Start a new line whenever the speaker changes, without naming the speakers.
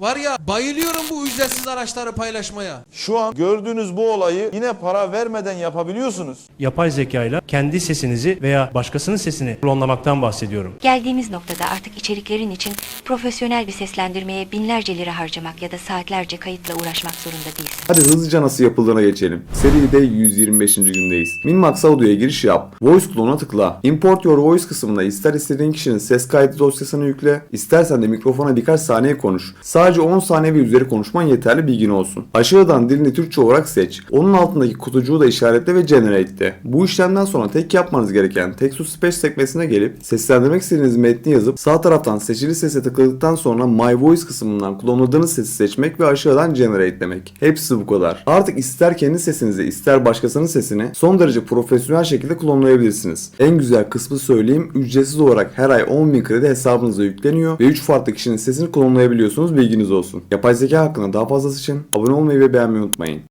Var ya bayılıyorum bu ücretsiz araçları paylaşmaya.
Şu an gördüğünüz bu olayı yine para vermeden yapabiliyorsunuz.
Yapay zekayla kendi sesinizi veya başkasının sesini klonlamaktan bahsediyorum.
Geldiğimiz noktada artık içeriklerin için profesyonel bir seslendirmeye binlerce lira harcamak ya da saatlerce kayıtla uğraşmak zorunda değilsin.
Hadi hızlıca nasıl yapıldığına geçelim. Seride 125. gündeyiz. Minmax Audio'ya giriş yap. Voice Clone'a tıkla. Import Your Voice kısmında ister istediğin kişinin ses kaydı dosyasını yükle, istersen de mikrofona birkaç saniye konuş. Sadece 10 saniye ve üzeri konuşman yeterli bilgin olsun. Aşağıdan dilini Türkçe olarak seç. Onun altındaki kutucuğu da işaretle ve generate de. Bu işlemden sonra tek yapmanız gereken Text to Speech sekmesine gelip seslendirmek istediğiniz metni yazıp sağ taraftan seçili sese tıkladıktan sonra My Voice kısmından klonladığınız sesi seçmek ve aşağıdan generate demek. Hepsi bu kadar. Artık ister kendi sesinizi ister başkasının sesini son derece profesyonel şekilde klonlayabilirsiniz. En güzel kısmı söyleyeyim ücretsiz olarak her ay 10.000 kredi hesabınıza yükleniyor ve 3 farklı kişinin sesini klonlayabiliyorsunuz bilginiz olsun. Yapay zeka hakkında daha fazlası için abone olmayı ve beğenmeyi unutmayın.